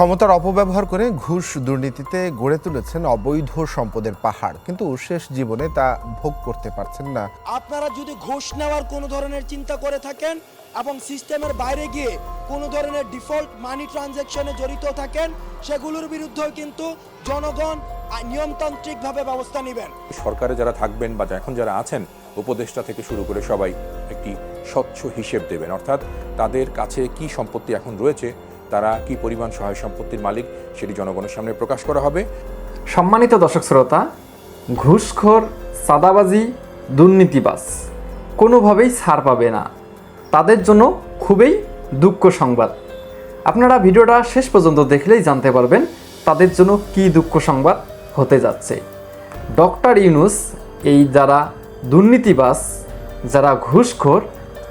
ক্ষমতার অপব্যবহার করে ঘুষ দুর্নীতিতে গড়ে তুলেছেন অবৈধ সম্পদের পাহাড়। কিন্তু শেষ জীবনে তা ভোগ করতে পারছেন না। আপনারা যদি ঘুষ নেওয়ার কোনো ধরনের চিন্তা করে থাকেন এবং সিস্টেমের বাইরে গিয়ে কোনো ধরনের ডিফল্ট মানি ট্রানজ্যাকশনে জড়িত থাকেন সেগুলোর বিরুদ্ধেও কিন্তু জনগণ নিয়মতান্ত্রিকভাবে ব্যবস্থা নেবেন। সরকারে যারা থাকবেন বা এখন যারা আছেন উপদেষ্টা থেকে শুরু করে সবাই একটি স্বচ্ছ হিসেব দেবেন। অর্থাৎ তাদের কাছে কি সম্পত্তি এখন রয়েছে তারা কি পরিমাণ সহায় সম্পত্তির মালিক সেটি জনগণের সামনে প্রকাশ করা হবে। সম্মানিত দর্শক শ্রোতা, ঘুষখোর সাদাবাজি দুর্নীতিবাজ কোনোভাবেই ছাড় পাবে না। তাদের জন্য খুবই দুঃখ সংবাদ। আপনারা ভিডিওটা শেষ পর্যন্ত দেখলেই জানতে পারবেন তাদের জন্য কি দুঃখ সংবাদ হতে যাচ্ছে। ডক্টর ইউনুস এই যারা দুর্নীতিবাজ, যারা ঘুষখোর,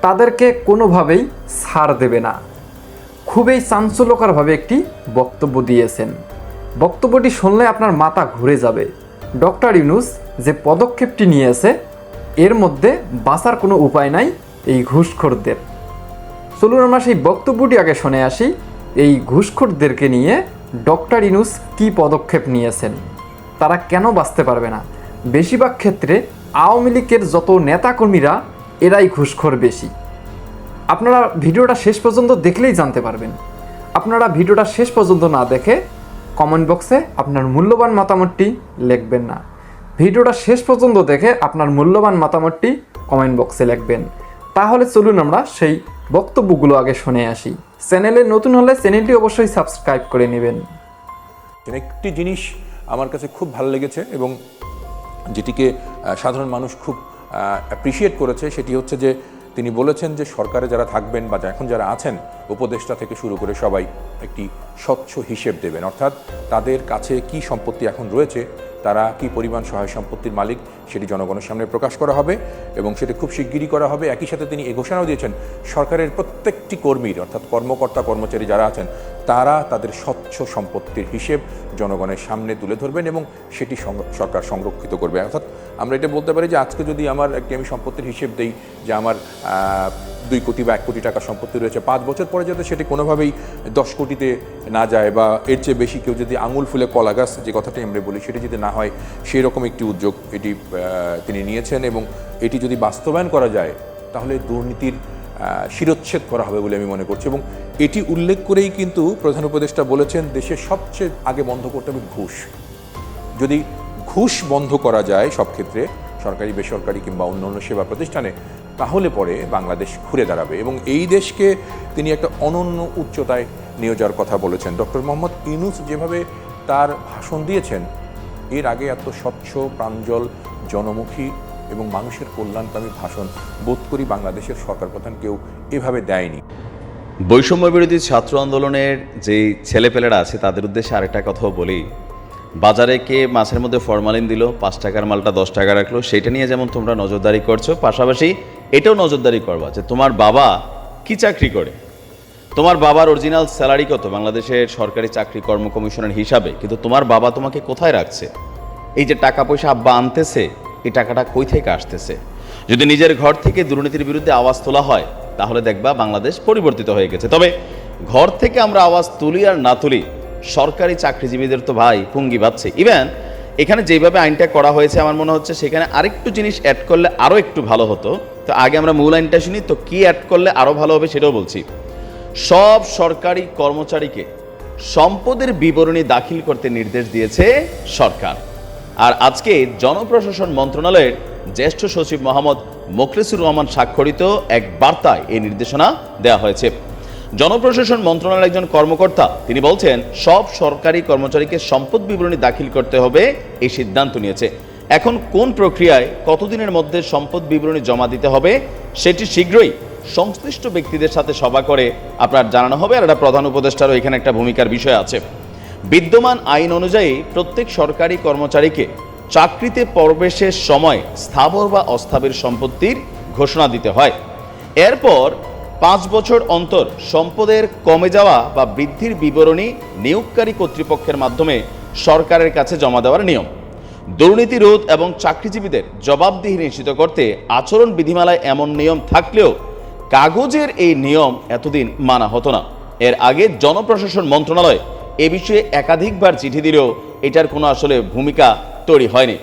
তাদেরকে কোনোভাবেই ছাড় দেবে না। খুবই চাঞ্চল্যকরভাবে একটি বক্তব্য দিয়েছেন। বক্তব্যটি শুনলে আপনার মাথা ঘুরে যাবে। ডক্টর ইউনুস যে পদক্ষেপটি নিয়েছে, এর মধ্যে বাঁচার কোনো উপায় নাই এই ঘুষখোরদের। চলুন আমরা সেই বক্তব্যটি আগে শুনে আসি, এই ঘুষখোরদেরকে নিয়ে ডক্টর ইনুস কি পদক্ষেপ নিয়েছেন, তারা কেন বাঁচতে পারবে না? বেশিরভাগ ক্ষেত্রে আওয়ামী লীগের যত নেতাকর্মীরা, এরাই ঘুষখোর বেশি। আপনারা ভিডিওটা শেষ পর্যন্ত দেখলেই জানতে পারবেন। আপনারা ভিডিওটা শেষ পর্যন্ত না দেখে কমেন্ট বক্সে আপনার মূল্যবান মতামতটি লিখবেন না। ভিডিওটা শেষ পর্যন্ত দেখে আপনার মূল্যবান মতামতটি কমেন্ট বক্সে লিখবেন। তাহলে চলুন আমরা সেই বক্তব্যগুলো আগে শুনে আসি। চ্যানেলে নতুন হলে চ্যানেলটি অবশ্যই সাবস্ক্রাইব করে নেবেন। একটি জিনিস আমার কাছে খুব ভালো লেগেছে এবং যেটিকে সাধারণ মানুষ খুব অ্যাপ্রিসিয়েট করেছে সেটি হচ্ছে যে তিনি বলেছেন যে সরকারে যারা থাকবেন বা এখন যারা আছেন, উপদেষ্টা থেকে শুরু করে সবাই একটি স্বচ্ছ হিসেব দেবেন। অর্থাৎ তাদের কাছে কি সম্পত্তি এখন রয়েছে, তারা কি পরিমাণ সহায় সম্পত্তির মালিক সেটি জনগণের সামনে প্রকাশ করা হবে এবং সেটি খুব শিগগিরই করা হবে। একই সাথে তিনি এ ঘোষণাও দিয়েছেন, সরকারের প্রত্যেকটি কর্মীর, অর্থাৎ কর্মকর্তা, কর্মচারী যারা আছেন তারা তাদের স্বচ্ছ সম্পত্তির হিসেব জনগণের সামনে তুলে ধরবেন এবং সেটি সরকার সংরক্ষিত করবে। অর্থাৎ আমরা এটা বলতে পারি যে আজকে যদি আমার একটি আমি সম্পত্তির হিসেব দেই যে আমার দুই কোটি বা এক কোটি টাকা সম্পত্তি রয়েছে পাঁচ বছর পরে যাতে সেটি কোনোভাবেই দশ কোটিতে না যায় বা এর চেয়ে বেশি কেউ যদি আঙুল ফুলে কলা গাছ, যে কথাটি আমরা বলি সেটি যদি না হয় সেই রকম একটি উদ্যোগ এটি তিনি নিয়েছেন এবং এটি যদি বাস্তবায়ন করা যায়, তাহলে দুর্নীতির শিরোচ্ছেদ করা হবে বলে আমি মনে করছি এবং এটি উল্লেখ করেই কিন্তু প্রধান উপদেষ্টা বলেছেন দেশের সবচেয়ে আগে বন্ধ করতে হবে ঘুষ। যদি ঘুষ বন্ধ করা যায় সব ক্ষেত্রে, সরকারি, বেসরকারি কিংবা অন্য অন্য সেবা প্রতিষ্ঠানে, তাহলে পরে বাংলাদেশ ঘুরে দাঁড়াবে এবং এই দেশকে তিনি একটা অনন্য উচ্চতায় নিয়ে যাওয়ার কথা বলেছেন। ডক্টর মোহাম্মদ ইউনুস যেভাবে তার ভাষণ দিয়েছেন, এর আগে এত স্বচ্ছ প্রাঞ্জল জনমুখী এবং মানুষের কল্যাণকামী ভাষণ বোধ করি বাংলাদেশের সরকার প্রধান কেউ এভাবে দেয়নি। বৈষম্য বিরোধী ছাত্র আন্দোলনের যে ছেলেপেলেরা আছে, তাদের উদ্দেশ্যে আরেকটা কথাও বলি। বাজারে কে মাছের মধ্যে ফরমালিন দিল, পাঁচ টাকার মালটা দশ টাকা রাখল, সেটা নিয়ে যেমন তোমরা নজরদারি করছ, পাশাপাশি এটাও নজরদারি করবা যে তোমার বাবা কি চাকরি করে? তোমার বাবার অরিজিনাল স্যালারি কত? বাংলাদেশের সরকারি চাকরি কর্ম কমিশনের হিসাবে, কিন্তু তোমার বাবা তোমাকে কোথায় রাখছে? এই যে টাকা পয়সা আব্বা আনতেছে, এই টাকাটা কই থেকে আসতেছে? যদি নিজের ঘর থেকে দুর্নীতির বিরুদ্ধে আওয়াজ তোলা হয় তাহলে দেখবা বাংলাদেশ পরিবর্তিত হয়ে গেছে। তবে ঘর থেকে আমরা আওয়াজ তুলি আর না তুলি, সরকারি চাকরিজীবীদের তো ভাই পুঙ্গি বাচ্ছে ইভেন এখানে যেভাবে আইনটা করা হয়েছে, আমার মনে হচ্ছে সেখানে আরেকটু জিনিস অ্যাড করলে আরও একটু ভালো হতো। তো আগে আমরা মূল আইনটা শুনি, তো কি অ্যাড করলে আরও ভালো হবে সেটাও বলছি। সব সরকারি কর্মচারীকে সম্পদের বিবরণী দাখিল করতে নির্দেশ দিয়েছে সরকার। আর আজকে জনপ্রশাসন মন্ত্রণালয়ের জ্যেষ্ঠ সচিব মোহাম্মদ মোখলেসুর রহমান স্বাক্ষরিত এক বার্তায় এই নির্দেশনা দেওয়া হয়েছে। জনপ্রশাসন মন্ত্রণালয়ের একজন কর্মকর্তা, তিনি বলছেন, সব সরকারি কর্মচারীকে সম্পদ বিবরণী দাখিল করতে হবে এই সিদ্ধান্ত নিয়েছে। এখন কোন প্রক্রিয়ায় কতদিনের মধ্যে সম্পদ বিবরণী জমা দিতে হবে, সেটি শীঘ্রই সংশ্লিষ্ট ব্যক্তিদের সাথে সভা করে আপনার জানানো হবে। আর একটা প্রধান উপদেষ্টারও এখানে একটা ভূমিকার বিষয় আছে। বিদ্যমান আইন অনুযায়ী প্রত্যেক সরকারি কর্মচারীকে চাকরিতে প্রবেশের সময় স্থাবর বা অস্থাবর সম্পত্তির ঘোষণা দিতে হয়। এরপর পাঁচ বছর অন্তর সম্পদের কমে যাওয়া বা বৃদ্ধির বিবরণী নিয়োগকারী কর্তৃপক্ষের মাধ্যমে সরকারের কাছে জমা দেওয়ার নিয়ম। দুর্নীতি রোধ এবং চাকরিজীবীদের জবাবদিহি নিশ্চিত করতে আচরণ বিধিমালায় এমন নিয়ম থাকলেও কাগজের এই নিয়ম এতদিন মানা হতো না। এর আগে জনপ্রশাসন মন্ত্রণালয় এ বিষয়ে একাধিকবার চিঠি দিলেও এটার কোনো আসলে ভূমিকা তৈরি হয়নি।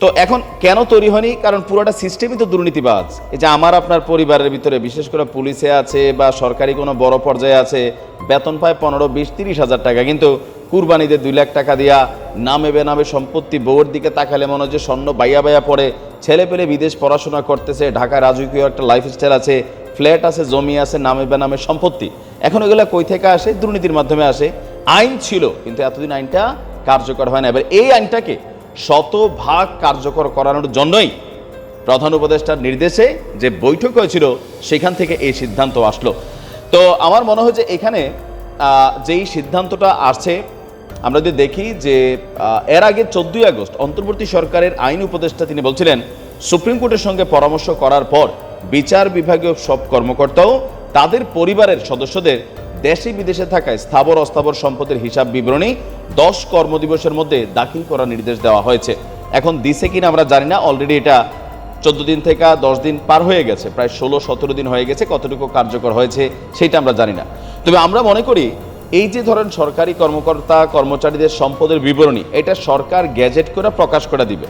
তো এখন কেন তৈরি হয়নি? কারণ পুরোটা সিস্টেমই তো দুর্নীতিবাজ। এই যে আমার আপনার পরিবারের ভিতরে, বিশেষ করে পুলিশে আছে বা সরকারি কোনো বড় পর্যায়ে আছে, বেতন পায় পনেরো, বিশ, তিরিশ হাজার টাকা। কিন্তু কুরবানিতে দুই লাখ টাকা দিয়া নামে বেনামে সম্পত্তি বউয়ের দিকে তাকালে মনে হচ্ছে স্বর্ণ বাইয়া বাইয়া পড়ে। ছেলে পেলে বিদেশ পড়াশোনা করতেছে ঢাকায় রাজকীয় একটা লাইফস্টাইল আছে ফ্ল্যাট আছে, জমি আছে, নামে বেনামে সম্পত্তি। এখন এগুলো কই থেকে আসে? দুর্নীতির মাধ্যমে আসে। আইন ছিল, কিন্তু এতদিন আইনটা কার্যকর হয় না। এবার এই আইনটাকে শতভাগ কার্যকর করানোর জন্যই প্রধান উপদেষ্টার নির্দেশে যে বৈঠক হয়েছিল, সেখান থেকে এই সিদ্ধান্ত আসলো। তো আমার মনে হয় যে এখানে যেই সিদ্ধান্তটা আসছে, আমরা যদি দেখি যে এর আগে চোদ্দই আগস্ট অন্তর্বর্তী সরকারের আইন উপদেষ্টা তিনি বলছিলেন, সুপ্রিম কোর্টের সঙ্গে পরামর্শ করার পর বিচার বিভাগীয় সব কর্মকর্তাও তাদের পরিবারের সদস্যদের দেশে বিদেশে থাকায় স্থাবর অস্থাবর সম্পদের হিসাব বিবরণী দশ কর্মদিবসের মধ্যে দাখিল করার নির্দেশ দেওয়া হয়েছে। এখন দিছে কিনা আমরা জানি না। অলরেডি এটা চোদ্দ দিন থেকে দশ দিন পার হয়ে গেছে। প্রায় ষোলো, সতেরো দিন হয়ে গেছে। কতটুকু কার্যকর হয়েছে সেটা আমরা জানি না। তবে আমরা মনে করি, এই যে ধরেন সরকারি কর্মকর্তা, কর্মচারীদের সম্পদের বিবরণী, এটা সরকার গ্যাজেট করে প্রকাশ করে দিবে।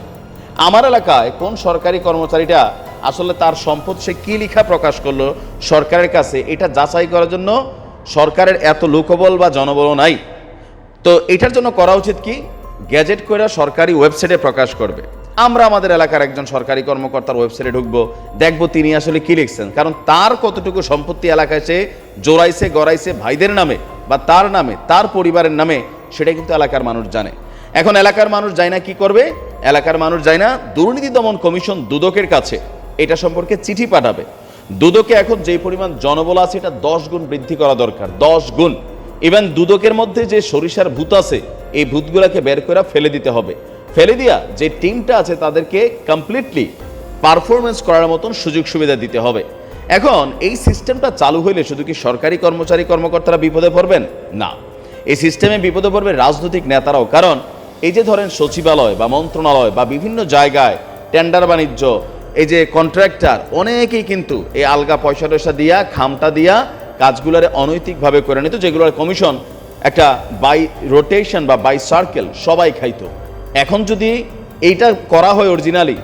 আমার এলাকায় কোন সরকারি কর্মচারীটা আসলে তার সম্পদ সে কী লেখা প্রকাশ করল সরকারের কাছে, এটা যাচাই করার জন্য সরকারের এত লোকবল বা জনবল নাই। তো এটার জন্য করা উচিত কি? গ্যাজেট করে সরকারি ওয়েবসাইটে প্রকাশ করবে। আমরা আমাদের এলাকার একজন সরকারি কর্মকর্তার ওয়েবসাইটে ঢুকবো, দেখব তিনি আসলে কি লিখছেন। কারণ তার কতটুকু সম্পত্তি এলাকায় সে জোড়াইছে, গড়াইছে ভাইদের নামে বা তার নামে, তার পরিবারের নামে সেটা কিন্তু এলাকার মানুষ জানে। এখন এলাকার মানুষ যায় না কি করবে? এলাকার মানুষ যায় না দুর্নীতি দমন কমিশন দুদকের কাছে, এটা সম্পর্কে চিঠি পাঠাবে। দুদকে এখন যে পরিমাণ জনবল আছে, এটা দশ গুণ বৃদ্ধি করা দরকার, দশ গুণ। ইভেন দুদকের মধ্যে যে সরিষার ভূত আছে, এই ভূতগুলাকে বের করে ফেলে দিতে হবে। ফেলে দিয়া যে টিমটা আছে, তাদেরকে কমপ্লিটলি পারফরমেন্স করার মতন সুযোগ সুবিধা দিতে হবে। এখন এই সিস্টেমটা চালু হইলে শুধু কি সরকারি কর্মচারী কর্মকর্তারা বিপদে পড়বেন? না। এই সিস্টেমে বিপদে পড়বে রাজনৈতিক নেতারাও। কারণ এই যে ধরেন সচিবালয় বা মন্ত্রণালয় বা বিভিন্ন জায়গায় টেন্ডার বাণিজ্য এই যে কন্ট্রাক্টর অনেকেই কিন্তু এই আলগা পয়সা টয়সা দিয়া, খামটা দিয়া কাজগুলোরে অনৈতিকভাবে করে নিত, যেগুলোর কমিশন একটা বাই রোটেশন বা বাই সার্কেল সবাই খাইতো। এখন যদি এইটা করা হয় অরিজিনালি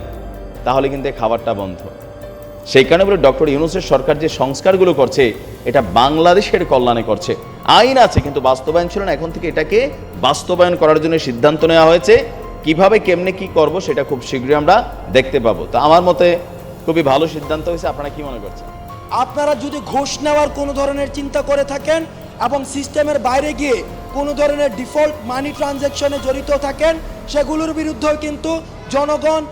তাহলে কিন্তু খাবারটা বন্ধ। সেই কারণে বলে ডক্টর ইউনুসের সরকার যে সংস্কারগুলো করছে, এটা বাংলাদেশের কল্যাণে করছে। আইন আছে, কিন্তু বাস্তবায়ন ছিল না, এখন থেকে এটাকে বাস্তবায়ন করার জন্য সিদ্ধান্ত নেওয়া হয়েছে। কীভাবে, কেমনে কি করব সেটা খুব শীঘ্রই আমরা দেখতে পাবো। তো আমার মতে খুবই ভালো সিদ্ধান্ত হয়েছে। আপনারা কি মনে করছেন? আপনারা যদি ঘোষ নেওয়ার কোনো ধরনের চিন্তা করে থাকেন এবং সিস্টেমের বাইরে গিয়ে কোনো ধরনের ডিফল্ট মানি ট্রানজ্যাকশনে জড়িত থাকেন, সেগুলোর বিরুদ্ধেও কিন্তু জনগণ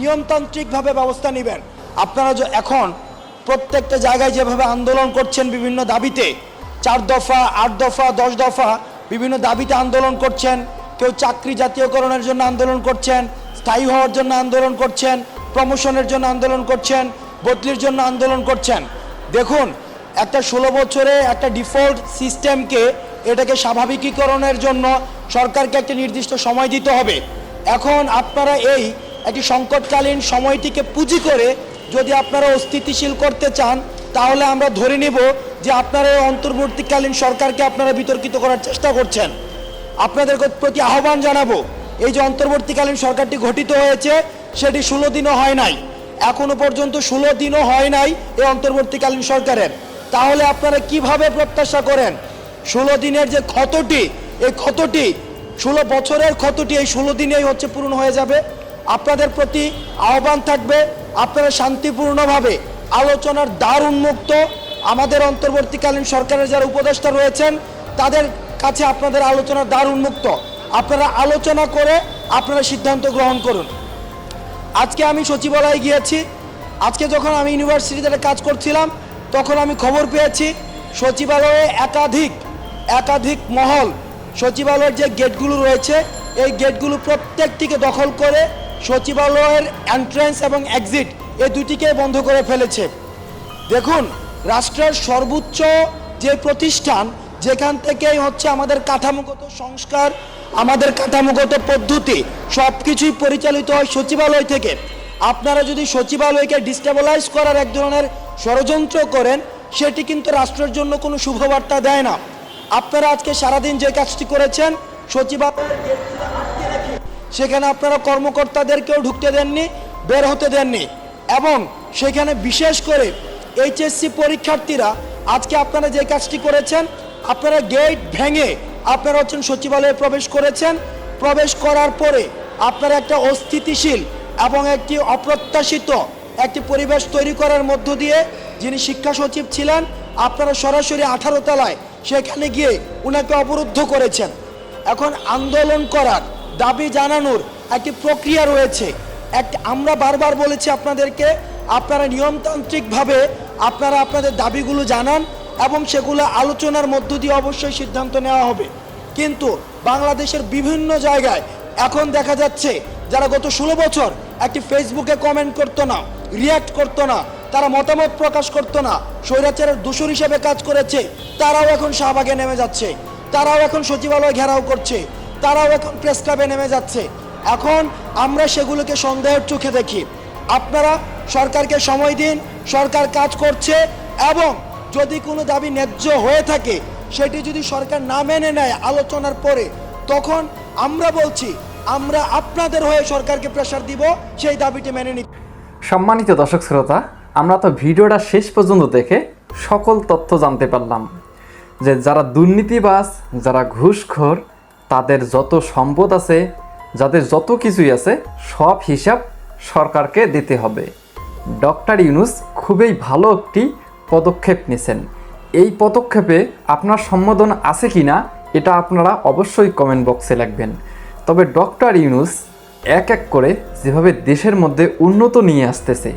নিয়মতান্ত্রিকভাবে ব্যবস্থা নেবেন। আপনারা এখন প্রত্যেকটা জায়গায় যেভাবে আন্দোলন করছেন বিভিন্ন দাবিতে, চার দফা, আট দফা, দশ দফা বিভিন্ন দাবিতে আন্দোলন করছেন কেউ চাকরি জাতীয়করণের জন্য আন্দোলন করছেন, স্থায়ী হওয়ার জন্য আন্দোলন করছেন প্রমোশনের জন্য আন্দোলন করছেন, বদলির জন্য আন্দোলন করছেন। দেখুন, একটা ষোলো বছরে একটা ডিফল্ট সিস্টেমকে এটাকে স্বাভাবিকীকরণের জন্য সরকারকে একটা নির্দিষ্ট সময় দিতে হবে। এখন আপনারা এই একটি সংকটকালীন সময়টিকে পুঁজি করে যদি আপনারা অস্থিতিশীল করতে চান, তাহলে আমরা ধরে নেব যে আপনারা অন্তর্বর্তীকালীন সরকারকে আপনারা বিতর্কিত করার চেষ্টা করছেন। আপনাদের প্রতি আহ্বান জানাব। এই যে অন্তর্বর্তীকালীন সরকারটি গঠিত হয়েছে, সেটি ষোলো দিনও হয় নাই। এখনও পর্যন্ত ষোলো দিনও হয় নাই এই অন্তর্বর্তীকালীন সরকারের। তাহলে আপনারা কীভাবে প্রত্যাশা করেন? ষোলো দিনের যে ক্ষতটি, এই ক্ষতটি, ষোলো বছরের ক্ষতটি এই ষোলো দিনেই হচ্ছে পূরণ হয়ে যাবে। আপনাদের প্রতি আহ্বান থাকবে, আপনারা শান্তিপূর্ণভাবে আলোচনার দ্বার উন্মুক্ত। আমাদের অন্তর্বর্তীকালীন সরকারের যারা উপদেষ্টা রয়েছেন, তাদের কাছে আপনাদের আলোচনার দ্বার উন্মুক্ত আপনারা আলোচনা করে আপনারা সিদ্ধান্ত গ্রহণ করুন। আজকে আমি সচিবালয়ে গিয়েছি। আজকে যখন আমি ইউনিভার্সিটিতে কাজ করছিলাম, তখন আমি খবর পেয়েছি, সচিবালয়ে একাধিক একাধিক মহল, সচিবালয়ের যে গেটগুলো রয়েছে, এই গেটগুলো প্রত্যেকটিকে দখল করে সচিবালয়ের এন্ট্রেন্স এবং এক্সিট এই দুটিকে বন্ধ করে ফেলেছে। দেখুন, রাষ্ট্রের সর্বোচ্চ যে প্রতিষ্ঠান যেখান থেকেই হচ্ছে আমাদের কাঠামোগত সংস্কার, আমাদের কাঠামোগত পদ্ধতি সব কিছুই পরিচালিত হয় সচিবালয় থেকে। আপনারা যদি সচিবালয়কে ডিস্টেবলাইজ করার এক ধরনের ষড়যন্ত্র করেন, সেটি কিন্তু রাষ্ট্রের জন্য কোনো শুভবার্তা দেয় না। আপনারা আজকে সারাদিন যে কাজটি করেছেন, সচিবালয়ের সেখানে আপনারা কর্মকর্তাদেরকেও ঢুকতে দেননি, বের হতে দেননি। এবং সেখানে বিশেষ করে এইচএসসি পরীক্ষার্থীরা আজকে আপনারা যে কাজটি করেছেন আপনারা গেট ভেঙে আপনারা হচ্ছেন সচিবালয়ে প্রবেশ করেছেন। প্রবেশ করার পরে আপনারা একটা অস্থিতিশীল এবং একটি অপ্রত্যাশিত একটি পরিবেশ তৈরি করার মধ্য দিয়ে যিনি শিক্ষা সচিব ছিলেন, আপনারা সরাসরি আঠারো তলায় সেখানে গিয়ে উনাকে অবরুদ্ধ করেছেন। এখন আন্দোলন করার, দাবি জানানোর একটি প্রক্রিয়া রয়েছে। একটি আমরা বারবার বলেছি আপনাদেরকে, আপনারা নিয়মতান্ত্রিকভাবে আপনারা আপনাদের দাবিগুলো জানান এবং সেগুলো আলোচনার মধ্য দিয়ে অবশ্যই সিদ্ধান্ত নেওয়া হবে। কিন্তু বাংলাদেশের বিভিন্ন জায়গায় এখন দেখা যাচ্ছে, যারা গত ষোলো বছর একটি ফেসবুকে কমেন্ট করতো না রিয়াক্ট করতো না, তারা মতামত প্রকাশ করতো না, স্বৈরাচারের দূষর হিসেবে কাজ করেছে, তারাও এখন শাহবাগে নেমে যাচ্ছে, তারাও এখন সচিবালয় ঘেরাও করছে, তারাও এখন প্রেস ক্লাবে নেমে যাচ্ছে। এখন আমরা সেগুলোকে সন্দেহের চোখে দেখি। আপনারা সরকারকে সময় দিন, সরকার কাজ করছে এবং যদি কোনো দাবি ন্যায্য হয়ে থাকে, সেটি যদি সরকার না মেনে নেয় আলোচনার পরে, তখন আমরা বলছি, আমরা আপনাদের হয়ে সরকারকে প্রেশার দিব, সেই দাবিটি মেনে নিতে। সম্মানিত দর্শক শ্রোতা, আমরা তো ভিডিওটা শেষ পর্যন্ত দেখে সকল তথ্য জানতে পারলাম যে যারা দুর্নীতিবাজ, যারা ঘুষখোর, তাদের যত সম্পদ আছে, যাদের যত কিছুই আছে, সব হিসাব সরকারকে দিতে হবে। ডক্টর ইউনুস খুবই ভালো একটি পদক্ষেপ নিয়েছেন এই পদক্ষেপে আপনার সম্বোধন আছে কি না এটা আপনারা অবশ্যই কমেন্ট বক্সে লিখবেন। তবে ডক্টর ইউনুস এক এক করে যেভাবে দেশের মধ্যে উন্নত নিয়ে আসতেছে,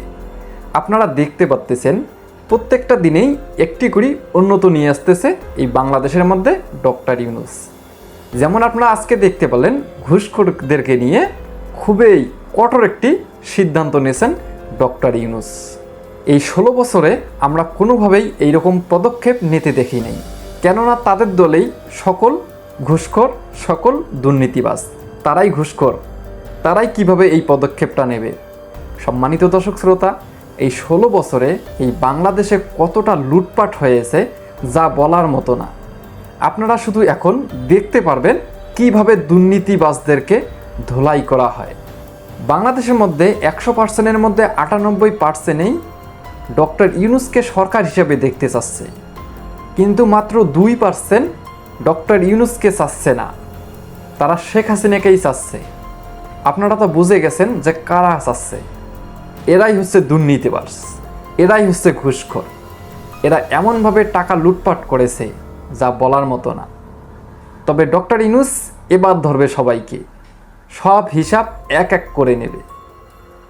আপনারা দেখতে পাচ্তেছেন প্রত্যেকটা দিনেই একটি করে উন্নত নিয়ে আসতেছে এই বাংলাদেশের মধ্যে ডক্টর ইউনুস। যেমন আপনারা আজকে দেখতে পেলেন, ঘুষখোরদেরকে নিয়ে খুবই কঠোর একটি সিদ্ধান্ত নিয়েছেন ডক্টর ইউনুস। ষোলো বছরে আমরা কোনোভাবেই এইরকম পদক্ষেপ নিতে দেখি নাই। কেননা তাদের দলেই সকল ঘুষখোর, সকল দুর্নীতিবাজ। তারাই ঘুষখোর। তারাই কীভাবে এই পদক্ষেপটা নেবে? সম্মানিত দর্শক শ্রোতা, এই ষোলো বছরে এই বাংলাদেশে কতটা লুটপাট হয়েছে যা বলার মতো না। আপনারা শুধু এখন দেখতে পারবেন কীভাবে দুর্নীতিবাজদেরকে ধোলাই করা হয়। বাংলাদেশের মধ্যে একশো পার্সেন্টের মধ্যে আটানব্বই পার্সেন্টেই ডক্টর ইউনুসকে সরকার হিসেবে দেখতে চাচ্ছে। কিন্তু মাত্র দুই পার্সেন্ট ডক্টর ইউনুসকে চাচ্ছে না। তারা শেখ হাসিনাকেই চাচ্ছে। আপনারা তো বুঝে গেছেন যে কারা চাচ্ছে। এরাই হচ্ছে দুর্নীতিবাস এরাই হচ্ছে ঘুষখোর। এরা এমনভাবে টাকা লুটপাট করেছে যা বলার মতো না। তবে ডক্টর ইনুস এবার ধরবে সবাইকে। সব হিসাব এক এক করে নেবে।